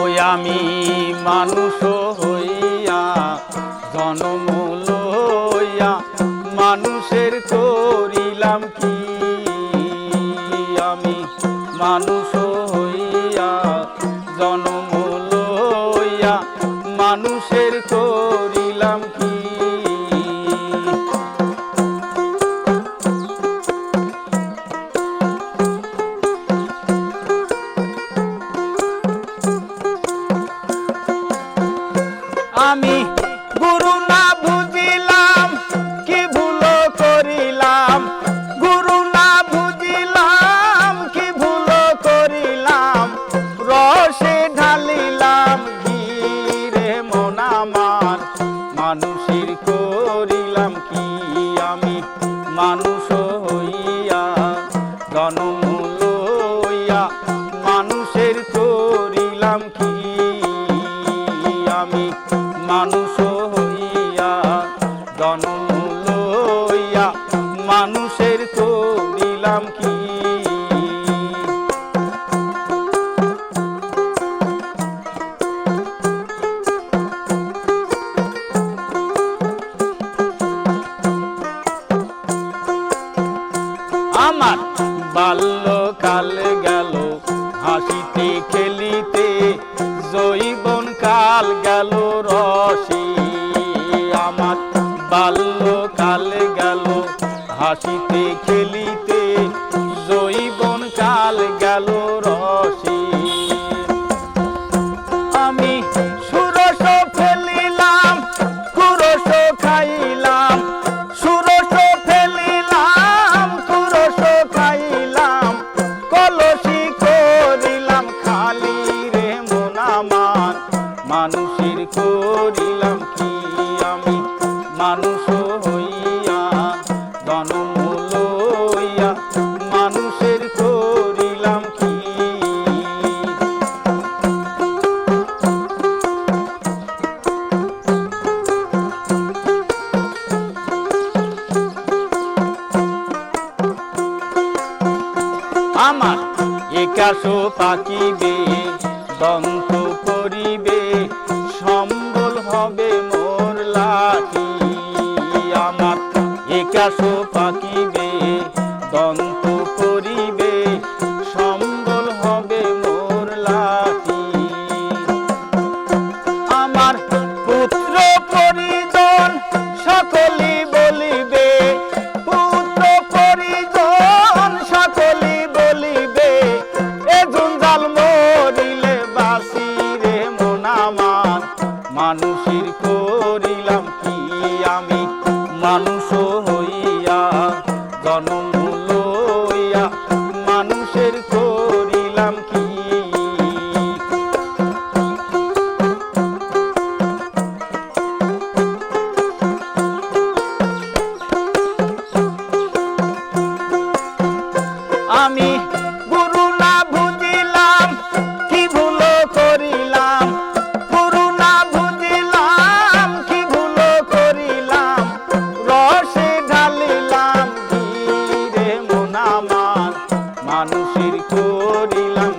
ওই আমি মানুষ হইয়া জনম লইয়া মানুষের করিলাম কি? আমি মানুষ হইয়া জনম লইয়া মানুষের করিলাম কি? গুরু না বুঝিলাম, কি ভুল করিলাম? গুরু না বুঝিলাম, কি ভুল করিলাম? রসে ঢালিলাম ঘিরে মন আমার। মানুষের করিলাম কি আমি? মানুষ হইয়া জনম লইয়া জনম লইয়া মানুষের করিলাম কি? আমার বাল্যকাল বাল্যকাল গেল। হাসিতে, খেলিতে জৈবন কাল গেল রসে। আমি সুরস ফেলিলাম, কুরস খাইলাম, সুরস ফেলিলাম, কুরস খাইলাম, কলসি করিলাম, খালি রে মন মানুষের করিলাম কি মানুষ হইয়া মানুষের আমার একাশ পাকিবে দন্ত একাশ পাকিবে, দন্ত করিবে সম্বল হবে মোর লাঠি। আমার পুত্র পরিজন সকলে বলিবে, পুত্র পরিজন সকলে বলিবে, এ জঞ্জাল মরিলে বাসি রে মন মানুষের আমি গুরু না বুঝিলাম কি ভুল করিলাম? গুরু না বুঝিলাম কি ভুল করিলাম? রসে ঢালিলাম মন মানুষের করিলাম